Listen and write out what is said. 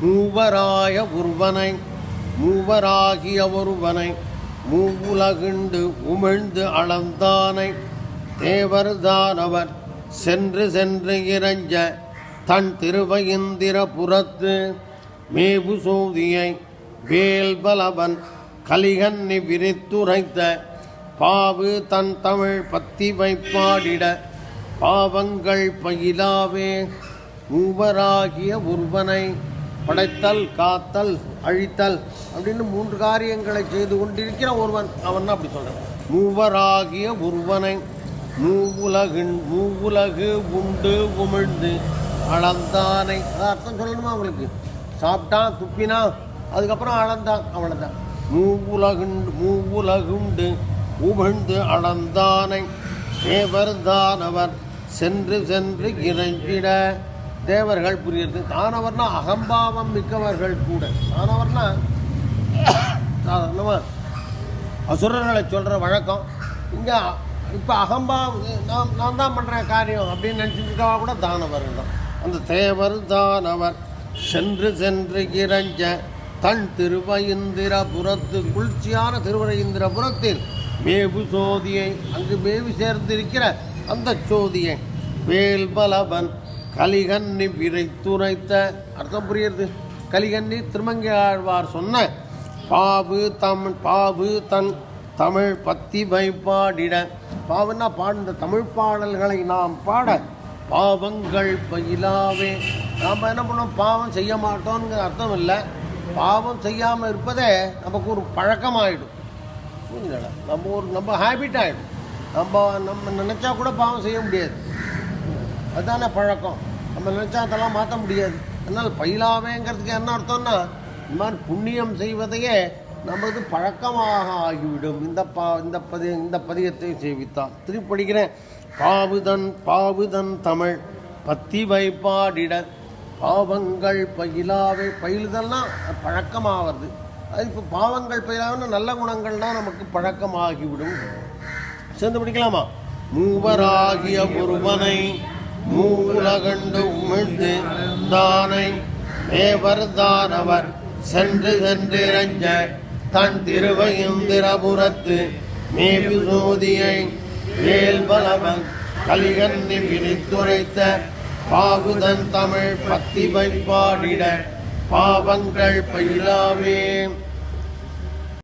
மூவராய ஒருவனை மூவராகிய ஒருவனை மூவுலகிண்டு உமிழ்ந்து அளந்தானை தேவர்தானவர் சென்று சென்று இறைஞ்ச தன் திருவயிந்திர புறத்து மேபு சோதியை வேல்பலவன் கலிகன்னி விரித்துரைத்த பாவு தன் தமிழ் பத்தி வைப்பாடிட பாவங்கள் பயிலாவே மூவராகிய ஒருவனை படைத்தல் காத்தல் அழித்தல் அப்படின்னு மூன்று காரியங்களை செய்து கொண்டிருக்கிற ஒருவன். அவன் அப்படி சொல்கிறான் மூவராகிய ஒருவனை மூவுலகின் மூவுலகு உண்டு உமிழ்ந்து அளந்தானை. அது அர்த்தம் சொல்லணுமா அவங்களுக்கு? சாப்பிட்டான் துப்பினான் அதுக்கப்புறம் அளந்தான் அவ்வளோதான் மூவுலகுண்டு மூவுலகுண்டு உமிழ்ந்து அளந்தானை. தேவர்தானவர் சென்று சென்று இறைஞ்சிட தேவர்கள் புரியுது தானவர்னா அகம்பாவம் மிக்கவர்கள் கூட. தானவர்னா சாதாரணமாக அசுரர்களை சொல்கிற வழக்கம். இங்கே இப்போ அகம்பாவம் நான் நான் தான் பண்ணுற காரியம் அப்படின்னு நினச்சிருக்கவா கூட தானவர் தான். அந்த தேவர் தானவர். சென்று சென்று கிரஞ்ச தன் திருவயிந்திரபுரத்து குளிர்ச்சியான திருவயிந்திரபுரத்தில் மேவு சோதியை அங்கு மேவு சேர்ந்திருக்கிற அந்த சோதியை வேல்பலவன் கலிகன்னி விரைத்துரைத்த அர்த்தம் புரியுது கலிகன்னி திருமங்கை ஆழ்வார் சொன்ன பாவு தம் பாவு தன் தமிழ் பத்தி வைப்பாடிட. பாவுன்னா பாடுந்த தமிழ் பாடல்களை நாம் பாட பாவங்கள் பயிலாவே. நாம் என்ன பண்ணோம் பாவம் செய்ய மாட்டோம்ங்கிற அர்த்தம் இல்லை. பாவம் செய்யாமல் இருப்பதே நமக்கு ஒரு பழக்கமாகிடும் புரியுதுங்களா நம்ம ஒரு நம்ம ஹேபிட் ஆகிடும் நம்ம நம்ம நினச்சா கூட பாவம் செய்ய முடியாது. அதுதானே பழக்கம். நம்ம நினச்சா அதெல்லாம் மாற்ற முடியாது. அதனால் பயிலாவேங்கிறதுக்கு என்ன அர்த்தம்னா இந்த மாதிரி புண்ணியம் செய்வதையே நமது பழக்கமாக ஆகிவிடும். இந்த பா இந்த பதி இந்த பதியத்தை சேவித்தான். திருப்பி படிக்கிறேன். பாவுதன் பாவுதன் தமிழ். பத்தி வைப்பாடிட பாவங்கள் பயிலாவே பயிலுதெல்லாம் பழக்கமாகிறது. அது இப்போ பாவங்கள் பயிலாவுன்னா நல்ல குணங்கள்னா நமக்கு பழக்கமாகிவிடும். சேர்ந்து படிக்கலாமா? மூவராகிய ஒருவனை மூலகண்டு உமிழ்ந்து தானை மேவர் தானவர் சென்று சென்றிரஞ்ச தன் திருவயுந்திரபுரத்து மேவி சோதியை வேல்பலவன் கலிகன்னி விரித்துரைத்த பாகுதன் தமிழ் பத்தி வைப்பாடிட பாவங்கள் பயிலாவே